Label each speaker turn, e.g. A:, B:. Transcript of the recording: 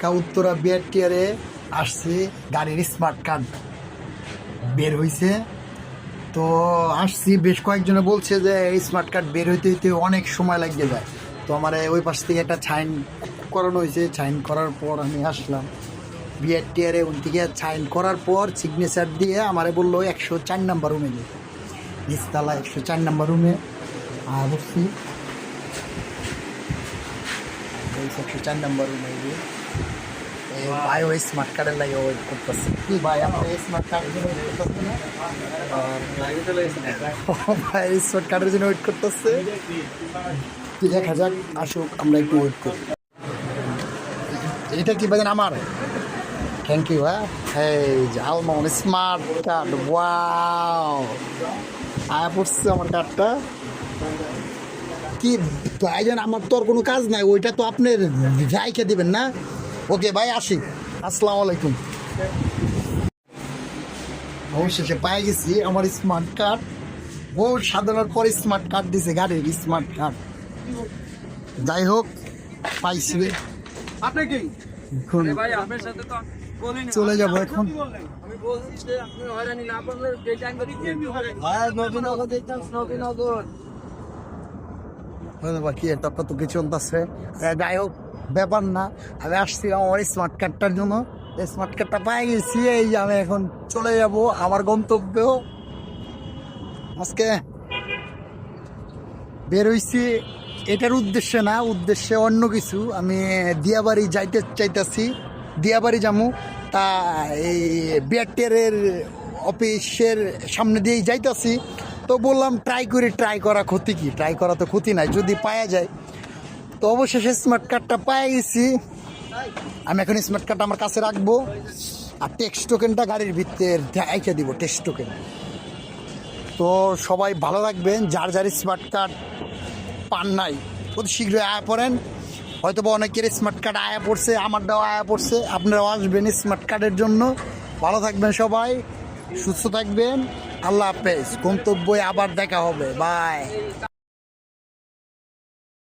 A: ঢাকা উত্তরা বিআরটিআরে আসছি গাড়ির smart card বের হয়েছে তো আসছি, বেশ কয়েকজনে বলছে যে এই স্মার্ট কার্ড বের হইতে হইতে অনেক সময় লাগিয়ে যায়। তো আমার ওই পাশ থেকে একটা ছাইন করানো হয়েছে। ছাইন করার পর আমি আসলাম। বিআরটিআরে ওই থেকে ছাইন করার পর সিগনেচার দিয়ে আমারে বলল একশো চার নাম্বার রুমে যেতে নিচতলা একশো চার নাম্বার রুমে আর বসছি এই একশো চার নাম্বার রুমে গিয়ে ভাই ওই স্মার্ট কার্ডের লাগে ওয়েট করতেছে কি ভাই আপনি এই স্মার্ট কার্ডের জন্য ওয়েট করতেছেন না ও ভাই স্মার্ট কার্ডের জন্য ওয়েট করতেছে দেখা যাক আসুক আমরা একটু ওয়েট করি এটা কি বাজেন আমার থ্যাংক ইউ হ্যাঁ এই স্মার্ট কার্ড ওয়াও আয়া পড়ছে আমার কার্ডটা কি ভাইজান আমার তো আর কোনো কাজ নাই ওইটা তো আপনি রাইখে দিবেন না? ওকে ভাই আসি। আসসালামু আলাইকুম। অবশেষে পাই গেছি আমার স্মার্ট কার্ড বহু সাধনার পর স্মার্ট কার্ড দিছে গাড়ির স্মার্ট কার্ড যাই হোক পাইছি।
B: আপনি কি? ভাই আপনার সাথে
A: চলে যাব এখন।
B: হ্যাঁ নবীনগর দেখতাম নবীনগর।
A: বা কি একটা কত কিছু চলতেছে যাই হোক, ব্যাপার না। আমি আসছি আমার স্মার্ট কার্ডটার জন্য। স্মার্ট কার্ডটা পাই গেছি, এই আমি এখন চলে যাব আমার গন্তব্য। আজকে বের হইছি, এটার উদ্দেশ্যে না, উদ্দেশ্যে অন্য কিছু। আমি দিয়াবাড়ি যাইতে চাইতেছি। দিয়াবাড়ি যামু। তা এই বিয়ারটেরের অফিসের সামনে দিয়েই যাইতাছি। তো বললাম ট্রাই করি ট্রাই করা ক্ষতি কি? ট্রাই করা তো ক্ষতি নাই, যদি পাওয়া যায়। তো অবশেষে স্মার্ট কার্ডটা পাই গেছি আমি এখন স্মার্ট কার্ডটা আমার কাছে রাখব। আর টেক্সট টোকেনটা গাড়ির ভিতরে রেখে দিব টেক্সট টোকেন তো সবাই ভালো রাখবেন যার যার স্মার্ট কার্ড পান নাই, অতি শীঘ্রই আয়া পড়েন। হয়তো বা অনেকের স্মার্ট কার্ড আয়া পড়ছে, আমারটাও আয়া পড়ছে। আপনারাও আসবেন স্মার্ট কার্ডের জন্য। ভালো থাকবেন সবাই, সুস্থ থাকবেন। আল্লাহ হাফেজ গন্তব্যে আবার দেখা হবে বাই।